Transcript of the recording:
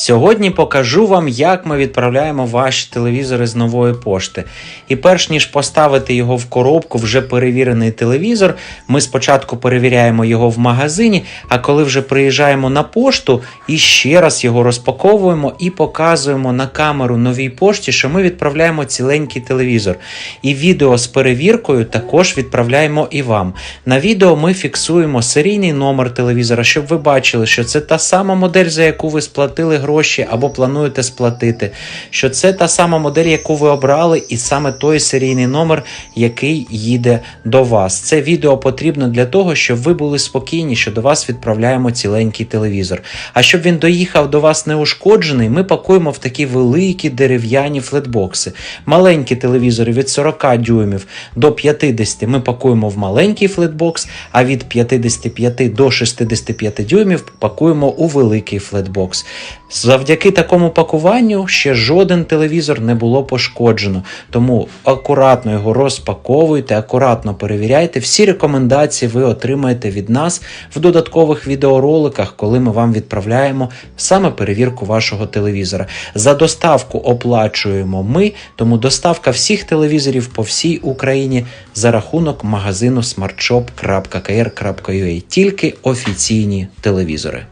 Сьогодні покажу вам, як ми відправляємо ваші телевізори з нової пошти. І перш ніж поставити його в коробку, вже перевірений телевізор, ми спочатку перевіряємо його в магазині, а коли вже приїжджаємо на пошту, і ще раз його розпаковуємо і показуємо на камеру новій пошті, що ми відправляємо ціленький телевізор. І відео з перевіркою також відправляємо і вам. На відео ми фіксуємо серійний номер телевізора, щоб ви бачили, що це та сама модель, за яку ви сплатили гроші або плануєте сплатити, що це та сама модель, яку ви обрали, і саме той серійний номер, який їде до вас. Це відео потрібно для того, щоб ви були спокійні, що до вас відправляємо ціленький телевізор. А щоб він доїхав до вас неушкоджений, ми пакуємо в такі великі дерев'яні флетбокси. Маленькі телевізори від 40 дюймів до 50 ми пакуємо в маленький флетбокс, а від 55 до 65 дюймів пакуємо у великий флетбокс. Завдяки такому пакуванню ще жоден телевізор не було пошкоджено. Тому акуратно його розпаковуйте, акуратно перевіряйте. Всі рекомендації ви отримаєте від нас в додаткових відеороликах, коли ми вам відправляємо саме перевірку вашого телевізора. За доставку оплачуємо ми, тому доставка всіх телевізорів по всій Україні за рахунок магазину smartshop.kr.ua. Тільки офіційні телевізори.